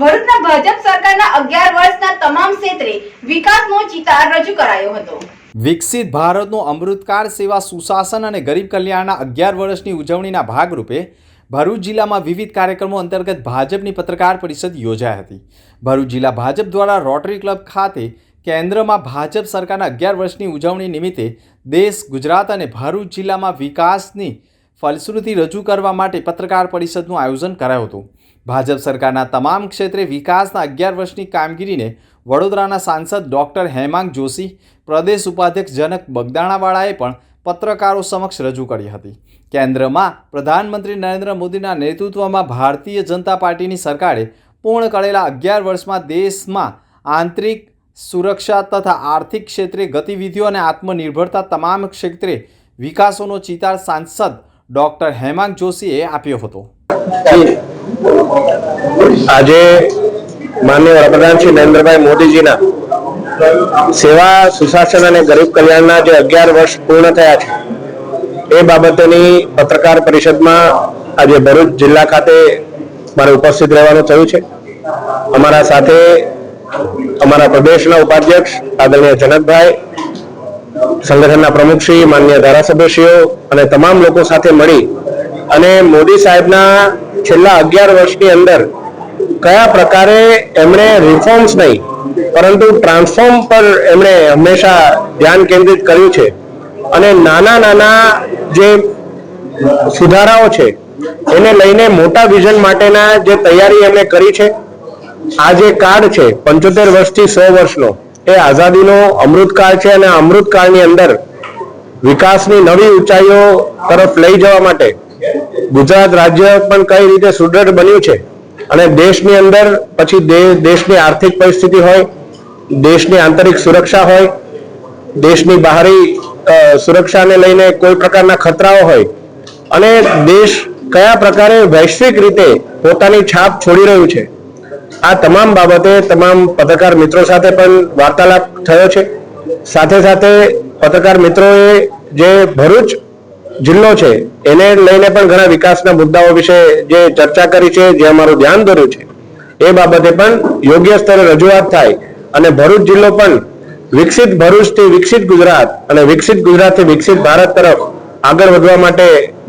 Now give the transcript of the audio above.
ભરૂચના ભાજપ સરકારના અગિયાર વર્ષના તમામ ક્ષેત્રે વિકાસનો ચિતાર રજૂ કરાયો હતો. વિકસિત ભારતનું અમૃતકાળ સેવા સુશાસન અને ગરીબ કલ્યાણના અગિયાર વર્ષની ઉજવણીના ભાગરૂપે ભરૂચ જિલ્લામાં વિવિધ કાર્યક્રમો અંતર્ગત ભાજપની પત્રકાર પરિષદ યોજાઈ હતી. ભરૂચ જિલ્લા ભાજપ દ્વારા રોટરી ક્લબ ખાતે કેન્દ્રમાં ભાજપ સરકારના અગિયાર વર્ષની ઉજવણી નિમિત્તે દેશ, ગુજરાત અને ભરૂચ જિલ્લામાં વિકાસની ફલશ્રુતિ રજૂ કરવા માટે પત્રકાર પરિષદનું આયોજન કરાયું હતું. ભાજપ સરકારના તમામ ક્ષેત્રે વિકાસના અગિયાર વર્ષની કામગીરીને વડોદરાના સાંસદ ડૉક્ટર હેમાંગ જોશી, પ્રદેશ ઉપાધ્યક્ષ જનક બગદાણાવાળાએ પણ પત્રકારો સમક્ષ રજૂ કરી હતી. કેન્દ્રમાં પ્રધાનમંત્રી નરેન્દ્ર મોદીના નેતૃત્વમાં ભારતીય જનતા પાર્ટીની સરકારે પૂર્ણ કરેલા અગિયાર વર્ષમાં દેશમાં આંતરિક સુરક્ષા તથા આર્થિક ક્ષેત્રે ગતિવિધિઓ અને આત્મનિર્ભરતા તમામ ક્ષેત્રે વિકાસોનો ચિતાર સાંસદ ડૉક્ટર હેમાંગ જોશીએ આપ્યો હતો. આજે માન્ય વડાપ્રધાન શ્રી નરેન્દ્રભાઈ મોદીજીના સેવા, સુશાસન અને ગરીબ કલ્યાણના જે અગિયાર વર્ષ પૂર્ણ થયા છે, એ બાબતેની પત્રકાર પરિષદમાં આજે ભરૂચ જિલ્લા ખાતે મારે ઉપસ્થિત રહેવાનું થયું છે. અમારા સાથે અમારા પ્રદેશના ઉપાધ્યક્ષ આદરણીય જનકભાઈ સંગઠનના પ્રમુખશ્રી માન્ય ધારાસભ્યશ્રીઓ અને તમામ લોકો સાથે મળી અને મોદી સાહેબના છેલ્લા અગિયાર વર્ષની અંદર કયા પ્રકારે એમણે રિફોર્મ્સ નહીં, પરંતુ ટ્રાન્સફોર્મ પર એમણે હંમેશા ધ્યાન કેન્દ્રિત કર્યું છે અને નાના નાના જે સુધારાઓ છે, એને લઈને મોટા વિઝન માટેના જે તૈયારી એમણે કરી છે, આ જે કાર્ડ છે, પંચોતેર વર્ષથી સો વર્ષનો એ આઝાદીનો અમૃતકાળ છે અને અમૃતકાળની અંદર વિકાસની નવી ઊંચાઈઓ તરફ લઈ જવા માટે ગુજરાત રાજ્ય પણ કઈ રીતે સુદૃઢ બન્યું છે અને દેશની અંદર પછી દેશની આર્થિક પરિસ્થિતિ હોય, દેશની આંતરિક સુરક્ષા હોય, દેશની બહારી સુરક્ષાને લઈને કોઈ પ્રકારના ખતરાઓ હોય અને દેશ કયા પ્રકારે વૈશ્વિક રીતે પોતાની છાપ છોડી રહ્યું છે. આ તમામ બાબતે તમામ પત્રકાર મિત્રો સાથે પણ વાર્તાલાપ થયો છે. સાથે સાથે પત્રકાર મિત્રોએ જે ભરૂચ જિલ્લો છે, એને લઈને પણ ઘણા વિકાસના મુદ્દાઓ વિશે જે ચર્ચા કરી છે, જે અમારું ધ્યાન દોર્યું છે, એ બાબતે પણ યોગ્ય સ્તરે રજૂઆત થાય અને ભરૂચ જિલ્લો પણ વિકસિત ભરૂચથી વિકસિત ગુજરાત અને વિકસિત ગુજરાતથી વિકસિત ભારત તરફ આગળ વધવા માટે